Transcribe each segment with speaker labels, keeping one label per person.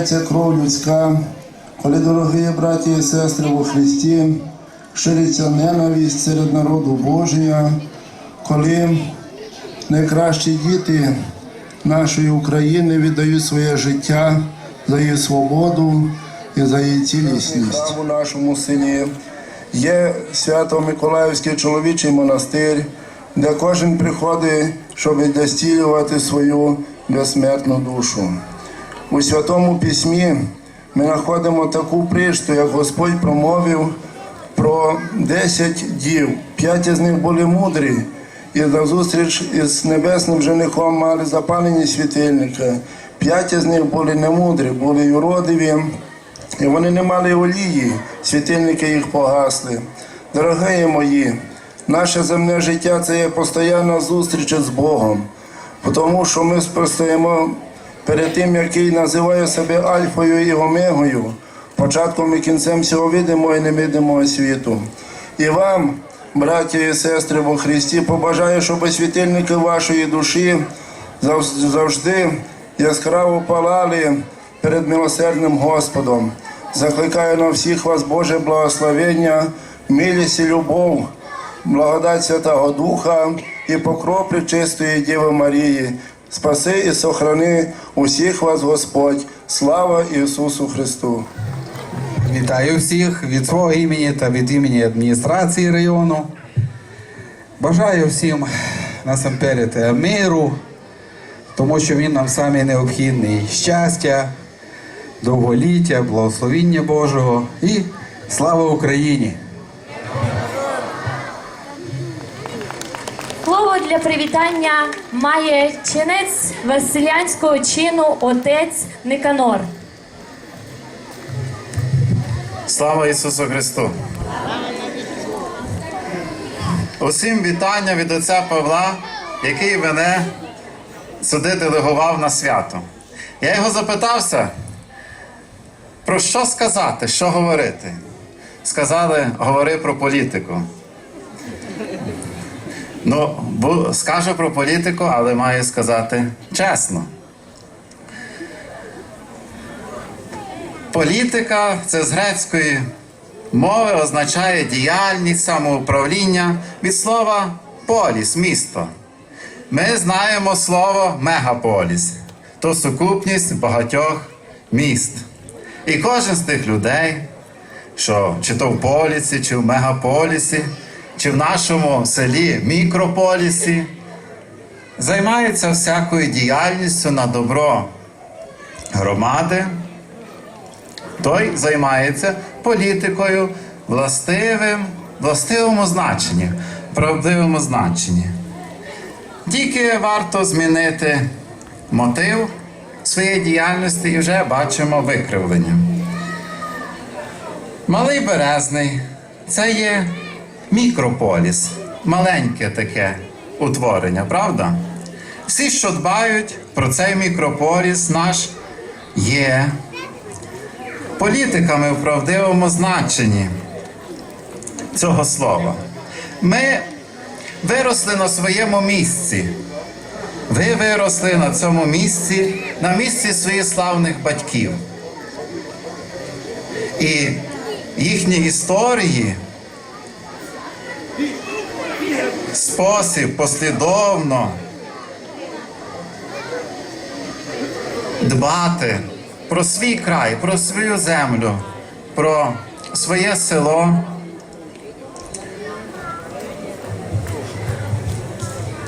Speaker 1: коли лється кров людська, коли, дорогі браті і сестри у Христі, шириться ненависть серед народу Божия, коли найкращі діти нашої України віддають своє життя за її свободу і за її цілісність. У нашому селі є Свято-Миколаївський чоловічий монастир, де кожен приходить, щоб достілювати свою безсмертну душу. У Святому Письмі ми знаходимо таку пришту, як Господь промовив про 10 дів. П'ять з них були мудрі, і на зустріч із небесним женихом мали запалені світильники. П'ять з них були немудрі, були юродиві, і вони не мали олії, світильники їх погасли. Дорогі мої, наше земне життя це є постійна зустріч з Богом, тому що ми стоїмо перед тим, який називає себе Альфою і Омегою, початком і кінцем всього видимого і невидимого світу. І вам, браті і сестри во Христі, побажаю, щоб світильники вашої душі завжди яскраво палали перед милосердним Господом. Закликаю на всіх вас Боже благословення, милість і любов, благодать Святого Духа і покроплі чистої Діви Марії. Спаси і сохрани усіх вас, Господь. Слава Ісусу Христу!
Speaker 2: Вітаю всіх від свого імені та від імені адміністрації району. Бажаю всім насамперед миру, тому що він нам самі необхідний. Щастя, довголіття, благословіння Божого і слава Україні!
Speaker 3: Для привітання має чинець Василянського чину отець Никанор.
Speaker 4: Слава Ісусу Христу! Усім вітання від отця Павла, який мене сюди делегував на свято. Я його запитався, про що сказати, що говорити. Сказали, говори про політику. Ну, бу- скажу про політику, але маю сказати чесно. Політика це з грецької мови означає діяльність, самоуправління від слова поліс, місто. Ми знаємо слово мегаполіс то сукупність багатьох міст. І кожен з тих людей, що чи то в полісі, чи в мегаполісі, чи в нашому селі мікрополісі, займається всякою діяльністю на добро громади той займається політикою властивим, властивому значенні, правдивому значенні. Тільки варто змінити мотив своєї діяльності і вже бачимо викривлення. Малий Березний це є мікрополіс, маленьке таке утворення, правда? Всі, що дбають про цей мікрополіс наш, є політиками в правдивому значенні цього слова. Ми виросли на своєму місці. Ви виросли на цьому місці, на місці своїх славних батьків. І їхні історії, спосіб послідовно дбати про свій край, про свою землю, про своє село.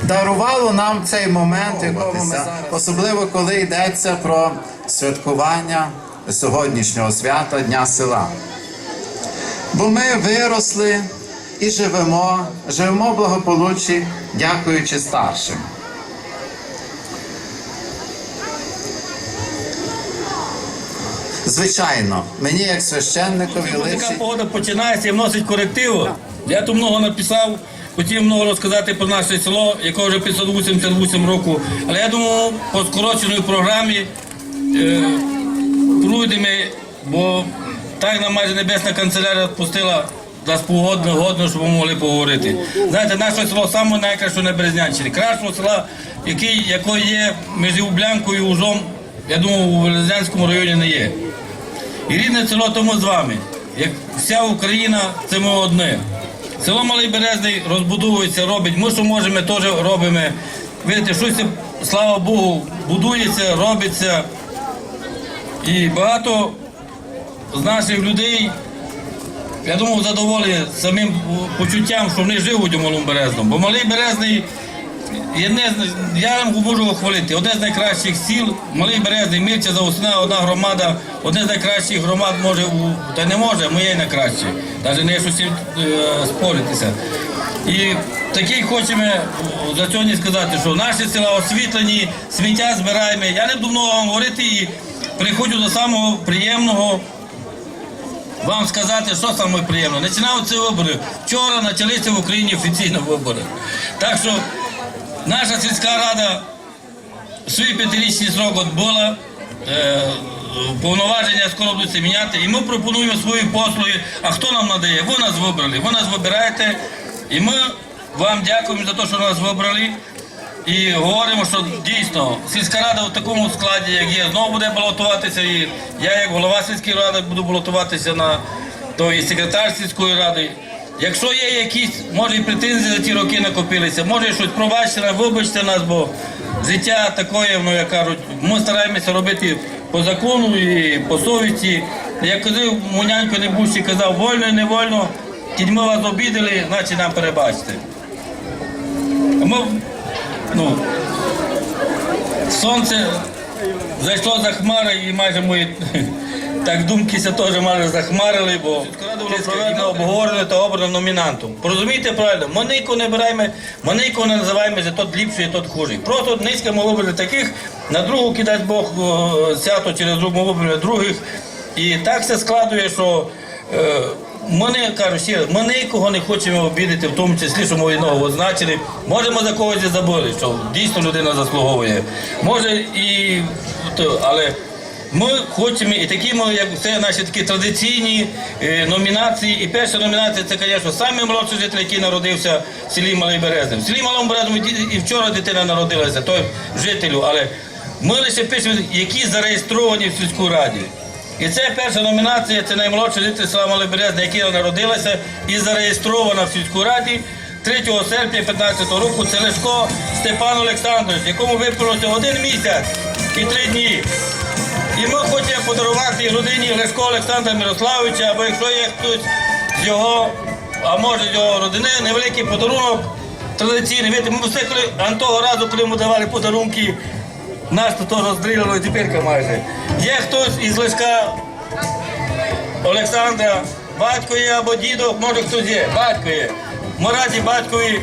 Speaker 4: Дарувало нам цей момент, якого ми зараз, особливо коли йдеться про святкування сьогоднішнього свята Дня села. Бо ми виросли і живемо, живемо в благополуччі, дякуючи старшим. Звичайно, мені як священникові
Speaker 5: Така погода починається і вносить корективи. Я тут много написав, хотів много розказати про наше село, яке вже 588 року. Але я думаю, по скороченій програмі е, пройдемо, бо так нам майже небесна канцелярія пустила нас погодно, годно, щоб ми могли поговорити. Знаєте, наше село саме найкраще на Березнянщині. Кращого села, який, який є між Ублянкою і Ужом я думаю, у Велезянському районі не є. І рідне село тому з вами. Як вся Україна, це ми одне. Село Малий Березний розбудовується, робить. Ми, що можемо, теж робимо. Видите, щось, слава Богу, будується, робиться. І багато з наших людей, я думаю, задоволені самим почуттям, що вони живуть у Малому Березному. Бо Малий Березний, єдне я вам можу хвалити, одне з найкращих сіл, Малий Березний, Мірча, Заусина, одна громада, одне з найкращих громад може, та не може, моє найкраще. Навіть не щось е, споритися. І такий хочемо за сьогодні сказати, що наші села освітлені, сміття збираємо. Я не много вам говорити і приходжу до самого приємного вам сказати, що саме приємно. Починаються вибори. Вчора почалися в Україні офіційно вибори. Так що наша сільська рада свій п'ятирічний срок відбула. Е, повноваження скоро будуть міняти. І ми пропонуємо свої послуги. А хто нам надає? Ви нас вибрали. Ви нас вибираєте. І ми вам дякуємо за те, що нас вибрали. І говоримо, що дійсно сільська рада в такому складі, як є, знову буде балотуватися. І я, як голова сільської ради, буду балотуватися на то і секретар сільської ради. Якщо є якісь, може і претензії за ті роки накопилися, може щось пробачте вибачте нас, бо життя таке, ну як кажуть, ми стараємося робити по закону і по совісті. Як казав Мунянько Небущий казав, вольно і невольно, тільки ми вас обідали, значить нам перебачте. Ми, ну, сонце зайшло за хмари і майже мої так думкися теж майже захмарили, бо проведено обговорено та обрано номінантом. Порозумійте правильно, ми нікого не беремо, ми нікого не називаємо за тот ліпший, тот хужий. Просто низько ми вибрали таких, на другу кидасть Бог о, сято через другу ми вибрали других. І так все складує, що е, ми не кажу ще, ми нікого не хочемо обідати, в тому числі, що ми одного означили. Може, ми за когось і забули, що дійсно людина заслуговує. Може і але ми хочемо, і такі ми, як це наші такі традиційні е, номінації. І перша номінація це, звісно, самий молодший житель, який народився в селі Малий Березний. В селі Малому Березному і вчора дитина народилася, той жителю, але ми лише пишемо, які зареєстровані в сільській раді. І це перша номінація, це наймолодший житель села Малий Березний, який народилася і зареєстрована в сільській раді 3 серпня 2015 року. Це Лешко Степан Олександрович, якому виповнилося один місяць і три дні. І ми хочемо подарувати родині Лешко Олександра Мирославовича, або якщо є хтось з його, а може його родини, невеликий подарунок традиційний. Ми все коли того разу, коли ми давали подарунки, нас то теж розстріляло і тепер майже. Є хтось із Лешка Олександра, батько є або дідок, може хтось є, батько є. Ми раді батькові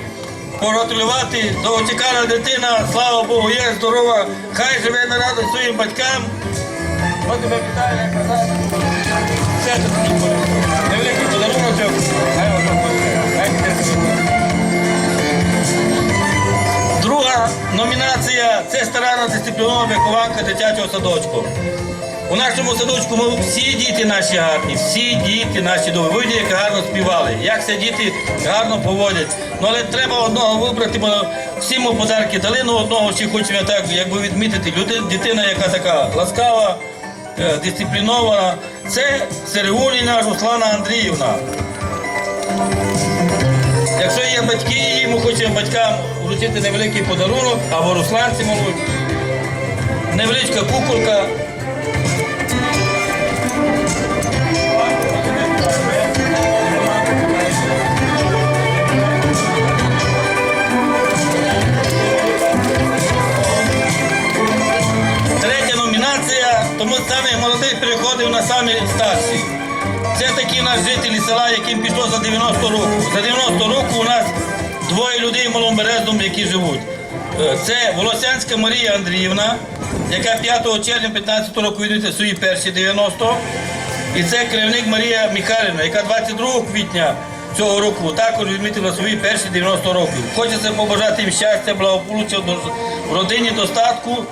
Speaker 5: погратулювати, довгочекана дитина, слава Богу, є здорова, хай живе на радість своїм батькам. Ми тебе вітаємо, казати. Все це Друга номінація це старана дисциплінована вихованка дитячого садочку. У нашому садочку ми всі діти наші гарні, всі діти наші добрі. Ви як гарно співали, як ці діти гарно поводять. Ну але треба одного вибрати, бо всі ми подарки дали, ну одного ще хочемо так, якби відмітити. Люди, дитина, яка така ласкава, е, дисциплінована. Це Серегуній Руслана Андріївна. Якщо є батьки, ми хочемо батькам вручити невеликий подарунок, або русланці можуть. Невеличка куколка. Третя номінація, тому саме молодий переходив на самі старші. Це такі у нас жителі села, яким пішло за 90 років. За 90 років у нас двоє людей в Маломберезному, які живуть. Е, Це Волосянська Марія Андріївна, яка 5 червня 15 року відмітила свої перші 90. І це керівник Марія Михайлівна, яка 22 квітня цього року також відмітила свої перші 90 років. Хочеться побажати їм щастя, благополуччя в родині, достатку.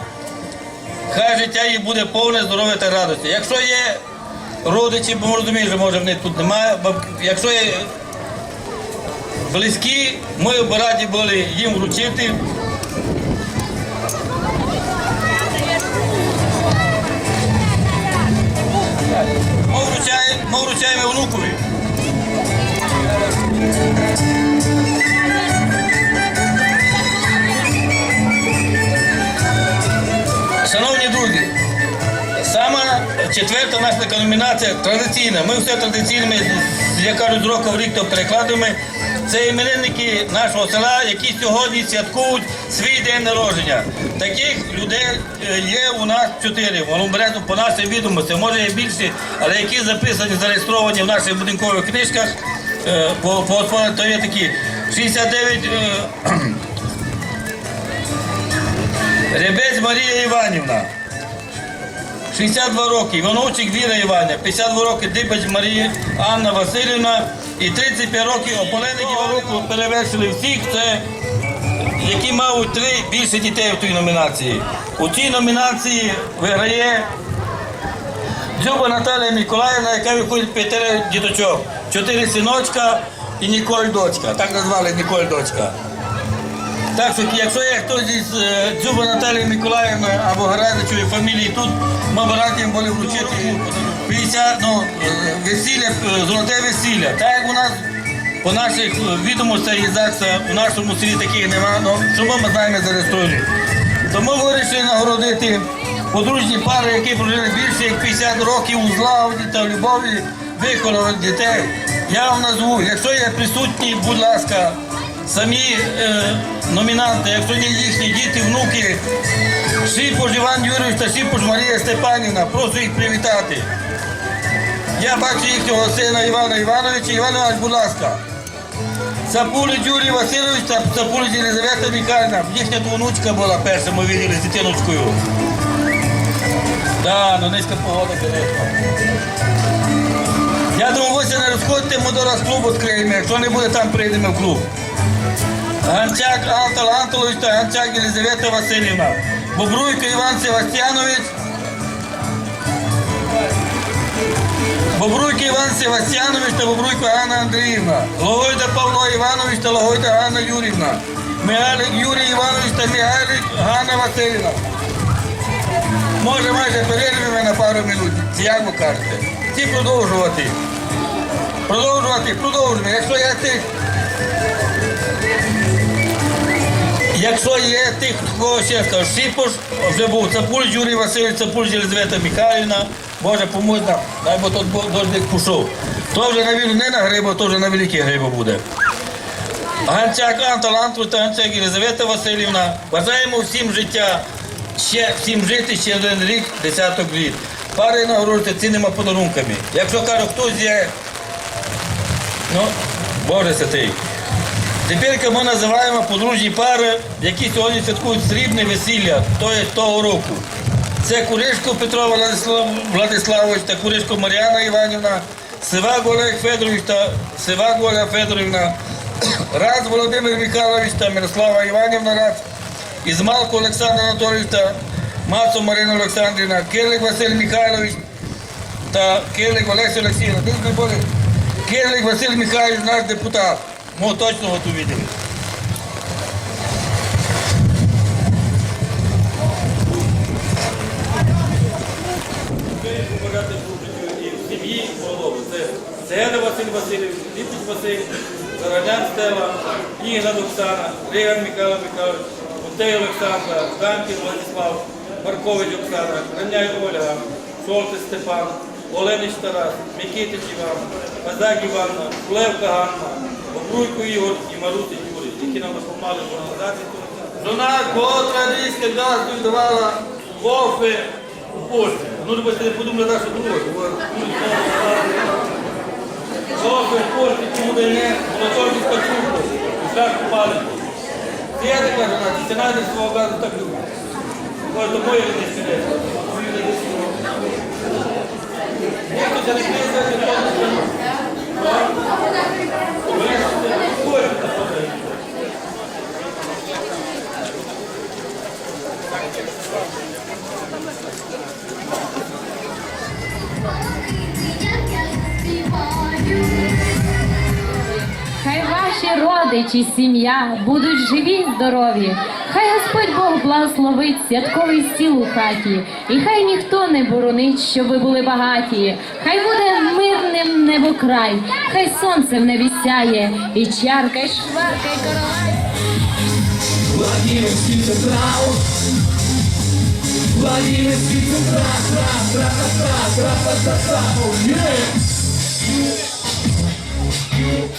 Speaker 5: Хай життя їй буде повне здоров'я та радості. Якщо є родичі, бо розумієш, що може в них тут немає. Якщо є близькі, ми б раді були їм вручити. Ми вручаємо, ми вручаємо внукові. Наша така традиційна. Ми все традиційно, я кажу, з року в рік то перекладуємо. Це іменинники нашого села, які сьогодні святкують свій день народження. Таких людей е, є у нас чотири. Воно бере по нашій відомості, може є більше, але які записані, зареєстровані в наших будинкових книжках. е, по, по, то є такі 69 е, Ребець Марія Іванівна. 62 роки, Івановчик Віра Іванівна, 52 роки Дибач Марія Анна Васильівна і 35 років Ополеник року перевершили всіх, це які мають три більше дітей в тій номінації. У цій номінації виграє Дзюба Наталія Миколаївна, яка виходить п'ятеро діточок. Чотири синочка і Ніколь дочка. Так назвали Ніколь дочка. Так що, якщо є хтось із е, Дзюба Наталії Миколаївни або Гарадичої фамілії тут, ми раді були вручити 50, ну, е, весілля, е, золоте весілля. Так як у нас по наших відомостях і ЗАГСа у нашому селі таких немає, ну, що ми знаємо зареєструємо. Тому вирішили нагородити подружні пари, які прожили більше як 50 років у злагоді та в любові, виховали дітей. Я вам назву, якщо є присутні, будь ласка, самі е, номінанти, якщо не їхні діти, внуки, Шипуш Іван Юрійович та Шипуш Марія Степанівна, прошу їх привітати. Я бачу їхнього сина Івана Івановича. Іван Іванович, будь ласка. Сапулич Юрій Васильович та Сапулич Єлизавета Михайлівна. Їхня внучка була перша, ми виділи з дитиночкою. Да, ну низька погода, звісно. Я думаю, се не розходьте, ми до раз клуб відкриємо. Якщо не буде, там прийдемо в клуб. Ганчак Антон Антолович та Ганчак Єлизавета Васильівна. Бобруйко Іван Севастьянович. Бобруйко Іван Севастьянович та Бобруйко Ганна Андріївна. Логойда Павло Іванович та Логойда Ганна Юрівна. Михайлик Юрій Іванович та Михайлик Ганна Васильівна. Може, майже перервемо на пару минут. Як ви кажете? Ці продовжувати. Продовжувати, продовжуємо. Якщо я тих. Якщо є тих, кого ще скажу, Шипош, вже був Цапуль Юрій Васильович, Цапуль Єлизавета Михайлівна, Боже, поможь нам, дай бо тут дождик пішов. То вже на війну не на грибу, то вже на великі гриби буде. Ганчак Антон Антон та Ганчак Єлизавета Васильівна. Бажаємо всім життя, ще всім жити ще один рік, десяток літ. Пари нагороджуються цінними подарунками. Якщо кажу, хтось є, ну, Боже святий. Тепер ми називаємо подружні пари, які сьогодні святкують срібне весілля, того року. Це Куришко Петро Владислав- Владиславович та Куришко Мар'яна Іванівна, Сивак Олег Федорович та Сивак Оля Федорівна, Раз Володимир Михайлович та Мирослава Іванівна Раз, Ізмалко Олександр Анатолійович та Мацо Марина Олександрівна, Кирлик Василь Михайлович та Кирлик. Ти не? Кирлик Василь Михайлович, наш депутат. Ми точно його тут виділи. побажати і в сім'ї і. Це Цеда Василь Васильович, Ліпіч Василь, Заранян Стела, Ігнат Оксана, Риган Михайло Михайлович, Утей Олександра, Ганкін Владислав, Маркович Оксана, Раняй Ольга, Шолтис Степан, Оленич Тарас, Микитич Іван, Казак Іванна, Кулевка Ганна, Обруйко Ігор і Марусич Юрій, які нам допомагали в організації. Жона котра різка газду давала кофе у Польщі. Ну, ви не подумали, що друге. Кофе в Польщі, чому не не, моноторні спочатку, шашку палику. Це я така жона, це найде свого газу так любить. Ось до моєї не сидять. Ніхто це не книза, не то
Speaker 6: Хай ваші родичі, сім'я будуть живі й здорові. Хай Господь Бог благословить святковий стіл у хаті, і хай ніхто не боронить, щоб ви були багаті. Хай буде зоряним небокрай, хай сонце в небі сяє, і чарка, і шварка, і королай.
Speaker 7: Владимирський централ, Владимирський централ, раз, раз, раз, раз, раз, раз,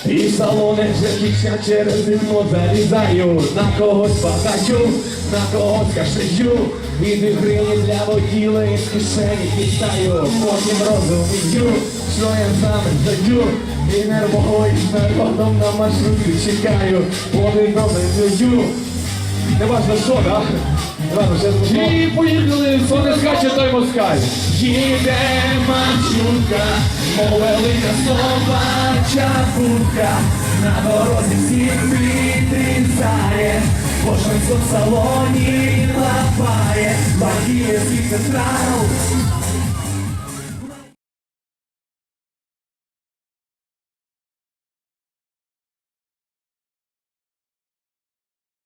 Speaker 7: І салони вже після через вікно залізаю, на когось багачу, на когось кашею, від гривні для воділи із кишені кидаю, потім розумію стоїм сам здаю І нервово із народом на маршруті чекаю. Повний номер даю Не важно що, да? Не важно, що звучало І поїхали, соне скаче той москаль. Їде маршрутка, мов велика собача будка На дорозі всіх підрізає Кожен в салоні лапає. Бандіє свій централ